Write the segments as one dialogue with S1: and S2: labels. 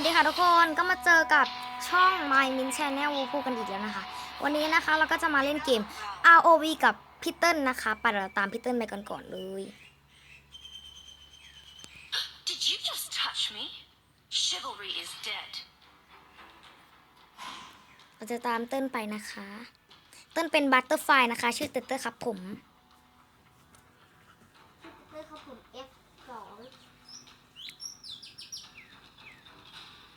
S1: วัสดีค่ะทุกคนก็มาเจอกับช่อง My Min Channel วูพูกันอีกแล้วนะคะ วันนี้นะคะเราก็จะมาเล่นเกม ROV กับพี่เติ้ลนะคะไปเดี๋ยวเราตามพี่เติ้ลไปกันก่อนเลย
S2: Did you just touch me? Chivalry is dead.
S1: เราจะตามเติ้ลไปนะคะ เติ้ลเป็นบัตเตอร์ไฟนะคะ ชื่อเติ้ลเติ้ลครับผม
S3: เลือกครับผม F2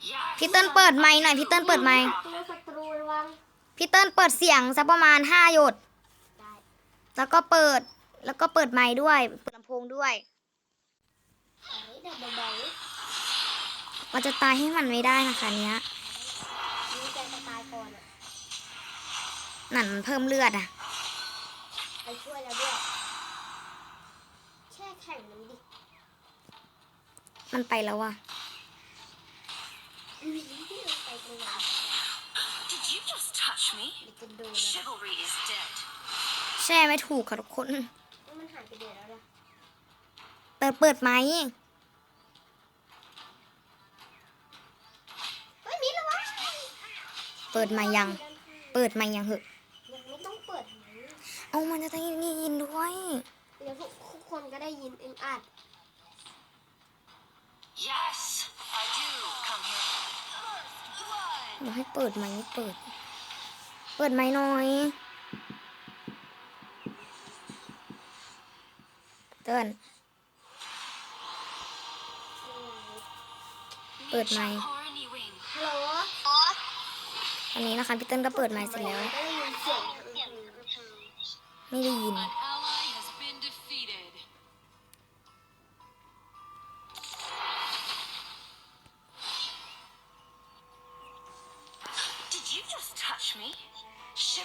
S2: Yes.
S1: พี่เติ้ลเปิดไมค์หน่อยพี่เติ้ลเปิดไมค์
S3: ตัวศัตรูระวัง
S1: พี่เติ้ลเปิดเสียงสักประมาณห้าหยด
S3: ได้
S1: แล้วก็เปิด แล้วก็เปิดไมค์ด้วย เปิดลำโพงด้วย
S3: เอ้ยเดี๋ยวเบา
S1: เราจะตายให้มันไม่ได้นะคะเนี้ย
S3: ๆนี่จะตายก่อนอะ
S1: นั่นมันเพิ่มเลือดอะ
S3: ไปช่วยแล้วด้วย แช่แข็งมันดิ
S1: มันไปแล้วอะ
S3: อุ้ยที่ลงไปตรงไหน
S2: Did you just touch me?
S3: เดี๋ยวจะโดนนะ
S2: Chivalry is dead.
S1: แช่ไม่ถูกค่ะทุกคน
S3: มันหายไปเดี๋ยวแล้วนะ
S1: เปิดเปิดไมค์
S3: เฮ้ยมีแล้ววะ
S1: เปิดไมค์ยัง เปิดไมค์ยังเหอะ
S3: ยังไม่ต้องเปิดไหม
S1: เอามันจะได้ยินด้วย
S3: เดี๋ยวทุกคนก็ได้ยินเองอัด
S1: บอกให้เปิดไมค์ไม่เปิด เปิดไมค์หน่อย เติ้ลเปิดไมค์
S2: Horny wing.
S3: ฮัลโหล
S1: อันนี้นะคะพี่เติ้ลก็เปิดไมค์เสร็จแล้ว
S3: ได้ยินเสียงทั้งคืน
S1: ไม่ได้ยิน
S2: me? Chivalry